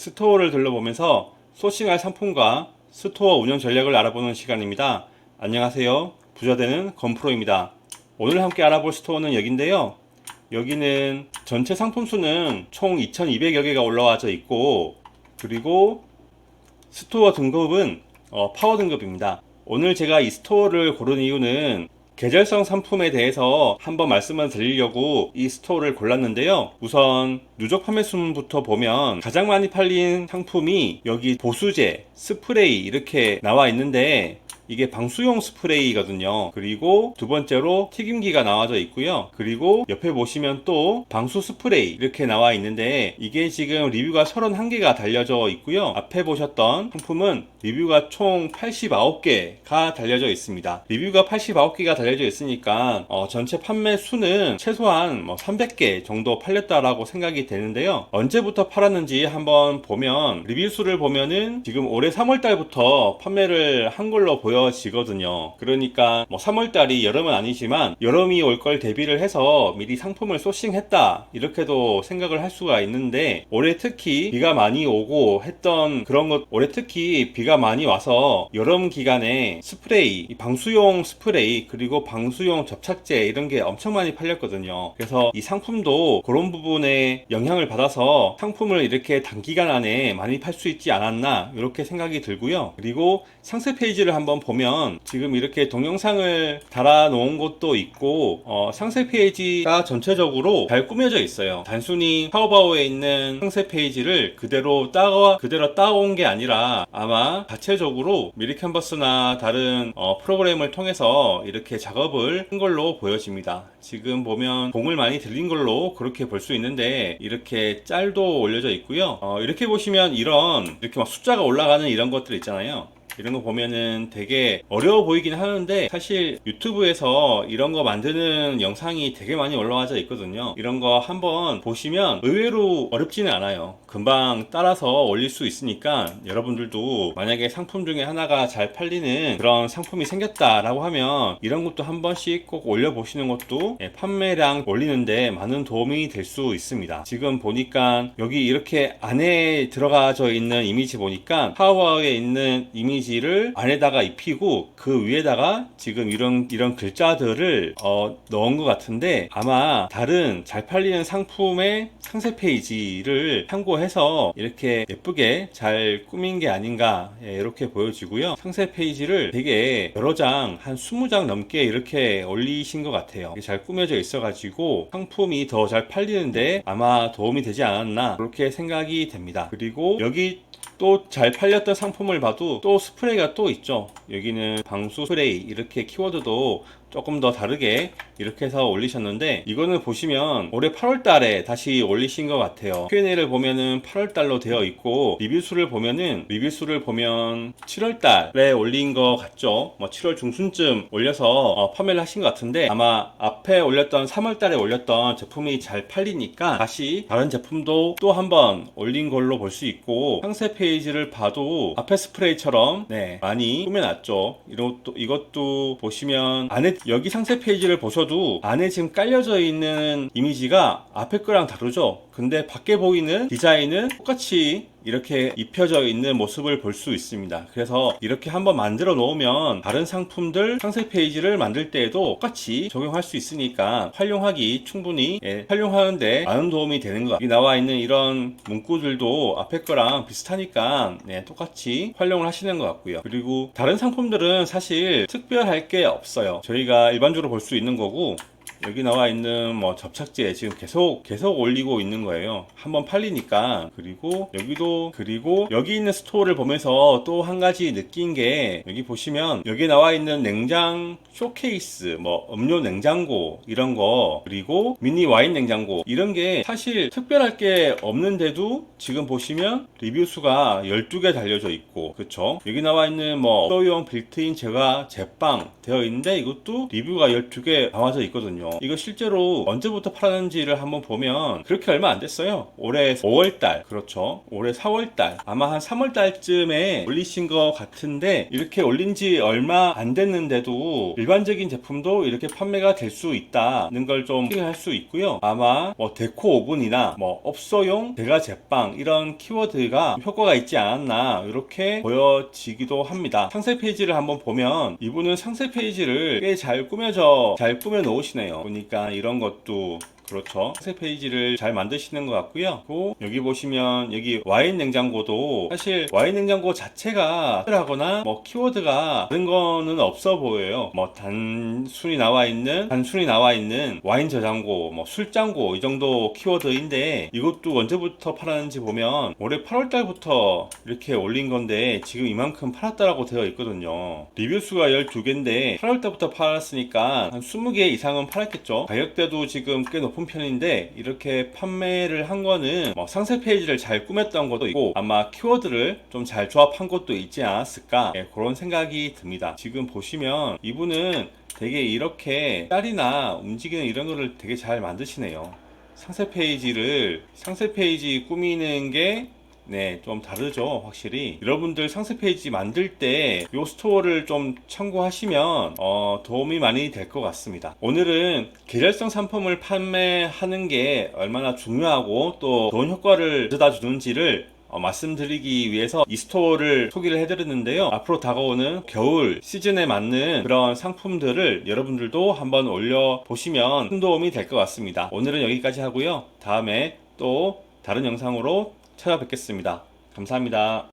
스토어를 둘러보면서 소싱할 상품과 스토어 운영 전략을 알아보는 시간입니다. 안녕하세요. 부자되는 건프로입니다. 오늘 함께 알아볼 스토어는 여기인데요. 여기는 전체 상품 수는 총 2,200여 개가 올라와져 있고 그리고 스토어 등급은 어, 파워 등급입니다. 오늘 제가 이 스토어를 고른 이유는 계절성 상품에 대해서 한번 말씀을 드리려고 이 스토어를 골랐는데요. 우선 누적 판매 순부터 보면 가장 많이 팔린 상품이 여기 보수제, 스프레이 이렇게 나와 있는데 이게 방수용 스프레이거든요. 그리고 두 번째로 튀김기가 나와져 있고요. 그리고 옆에 보시면 또 방수 스프레이 이렇게 나와 있는데 이게 지금 리뷰가 31개가 달려져 있고요. 앞에 보셨던 상품은 리뷰가 총 89개가 달려져 있습니다. 리뷰가 89개가 달려져 있으니까 어, 전체 판매 수는 최소한 뭐 300개 정도 팔렸다라고 생각이 되는데요. 언제부터 팔았는지 한번 보면 리뷰 수를 보면은 지금 올해 3월 달부터 판매를 한 걸로 보여 지거든요. 그러니까 뭐 3월 달이 여름은 아니지만 여름이 올 걸 대비를 해서 미리 상품을 소싱했다 이렇게도 생각을 할 수가 있는데 올해 특히 비가 많이 오고 했던 그런 것 올해 특히 비가 많이 와서 여름 기간에 스프레이 이 방수용 스프레이 그리고 방수용 접착제 이런 게 엄청 많이 팔렸거든요. 그래서 이 상품도 그런 부분에 영향을 받아서 상품을 이렇게 단기간 안에 많이 팔 수 있지 않았나 이렇게 생각이 들고요. 그리고 상세 페이지를 한번 보면 지금 이렇게 동영상을 달아 놓은 것도 있고 어, 상세 페이지가 전체적으로 잘 꾸며져 있어요. 단순히 타오바오에 있는 상세 페이지를 그대로 따와 그대로 따온 게 아니라 아마 자체적으로 미리 캔버스나 다른 어, 프로그램을 통해서 이렇게 작업을 한 걸로 보여집니다. 지금 보면 공을 많이 들린 걸로 그렇게 볼 수 있는데 이렇게 짤도 올려져 있고요. 어, 이렇게 보시면 이런 이렇게 막 숫자가 올라가는 이런 것들 있잖아요. 이런 거 보면은 되게 어려워 보이긴 하는데 사실 유튜브에서 이런 거 만드는 영상이 되게 많이 올라와져 있거든요. 이런 거 한번 보시면 의외로 어렵지는 않아요. 금방 따라서 올릴 수 있으니까 여러분들도 만약에 상품 중에 하나가 잘 팔리는 그런 상품이 생겼다라고 하면 이런 것도 한 번씩 꼭 올려보시는 것도 예, 판매량 올리는데 많은 도움이 될 수 있습니다. 지금 보니까 여기 이렇게 안에 들어가져 있는 이미지 보니까 파워에 있는 이미지 를 안에다가 입히고 그 위에다가 지금 이런 이런 글자들을 어, 넣은 것 같은데 아마 다른 잘 팔리는 상품의 상세 페이지를 참고해서 이렇게 예쁘게 잘 꾸민 게 아닌가 예, 이렇게 보여지고요. 상세 페이지를 되게 여러 장, 한 20장 넘게 이렇게 올리신 것 같아요. 잘 꾸며져 있어가지고 상품이 더 잘 팔리는데 아마 도움이 되지 않았나 그렇게 생각이 됩니다. 그리고 여기 또 잘 팔렸던 상품을 봐도 또 스프레이가 또 있죠. 여기는 방수 스프레이 이렇게 키워드도 조금 더 다르게 이렇게 해서 올리셨는데 이거는 보시면 올해 8월 달에 다시 올리신 것 같아요. Q&A를 보면은 8월 달로 되어 있고 리뷰 수를 보면은 리뷰 수를 보면 7월 달에 올린 것 같죠. 뭐 7월 중순쯤 올려서 어, 판매를 하신 것 같은데 아마 앞에 올렸던 3월 달에 올렸던 제품이 잘 팔리니까 다시 다른 제품도 또 한번 올린 걸로 볼 수 있고 상세 페이지를 봐도 앞에 스프레이처럼 네 많이 꾸며놨죠. 이것도 이것도 보시면 안에 여기 상세 페이지를 보셔도 안에 지금 깔려져 있는 이미지가 앞에 거랑 다르죠. 근데 밖에 보이는 디자인은 똑같이 이렇게 입혀져 있는 모습을 볼 수 있습니다. 그래서 이렇게 한번 만들어 놓으면 다른 상품들 상세 페이지를 만들 때에도 똑같이 적용할 수 있으니까 활용하기 충분히 예, 활용하는데 많은 도움이 되는 것 같아요. 나와 있는 이런 문구들도 앞에 거랑 비슷하니까 네, 똑같이 활용을 하시는 것 같고요. 그리고 다른 상품들은 사실 특별할 게 없어요. 저희가 일반적으로 볼 수 있는 거고 여기 나와 있는 뭐 접착제 지금 계속 계속 올리고 있는 거예요. 한번 팔리니까. 그리고 여기도 그리고 여기 있는 스토어를 보면서 또 한 가지 느낀 게 여기 보시면 여기 나와 있는 냉장 쇼케이스 뭐 음료 냉장고 이런 거 그리고 미니 와인 냉장고 이런 게 사실 특별할 게 없는데도 지금 보시면 리뷰 수가 12개 달려져 있고 그쵸? 여기 나와 있는 뭐 소용 빌트인 제가 제빵 되어 있는데 이것도 리뷰가 12개 나와져 있거든요 이거 실제로 언제부터 팔았는지를 한번 보면 그렇게 얼마 안 됐어요. 올해 5월달, 그렇죠. 올해 4월달, 아마 한 3월달쯤에 올리신 것 같은데 이렇게 올린 지 얼마 안 됐는데도 일반적인 제품도 이렇게 판매가 될 수 있다는 걸 좀 확인할 수 있고요. 아마 뭐 데코 오븐이나 뭐 업소용 대가 제빵 이런 키워드가 효과가 있지 않았나 이렇게 보여지기도 합니다. 상세 페이지를 한번 보면 이분은 상세 페이지를 꽤 잘 꾸며져 잘 꾸며 놓으시네요. 보니까 이런 것도 그렇죠. 상세 페이지를 잘 만드시는 것 같고요. 그리고 여기 보시면 여기 와인 냉장고도 사실 와인 냉장고 자체가 하거나 뭐 키워드가 다른 거는 없어 보여요. 뭐 단순히 나와 있는 단순히 나와 있는 와인 저장고, 뭐 술장고 이 정도 키워드인데 이것도 언제부터 팔았는지 보면 올해 8월 달부터 이렇게 올린 건데 지금 이만큼 팔았다라고 되어 있거든요. 리뷰 수가 12개인데 8월 달부터 팔았으니까 한 20개 이상은 팔았겠죠. 가격대도 지금 꽤 높은 편인데 이렇게 판매를 한 거는 뭐 상세 페이지를 잘 꾸몄던 것도 있고 아마 키워드를 좀 잘 조합한 것도 있지 않았을까 예, 그런 생각이 듭니다. 지금 보시면 이분은 되게 이렇게 짤이나 움직이는 이런 거를 되게 잘 만드시네요. 상세 페이지를 상세 페이지 꾸미는 게 네, 좀 다르죠, 확실히. 여러분들 상세 페이지 만들 때이 스토어를 좀 참고하시면 어, 도움이 많이 될 것 같습니다. 오늘은 계절성 상품을 판매하는 게 얼마나 중요하고 또 좋은 효과를 가져다 주는지를 어, 말씀드리기 위해서 이 스토어를 소개를 해드렸는데요. 앞으로 다가오는 겨울 시즌에 맞는 그런 상품들을 여러분들도 한번 올려보시면 큰 도움이 될 것 같습니다. 오늘은 여기까지 하고요. 다음에 또 다른 영상으로 찾아뵙겠습니다. 감사합니다.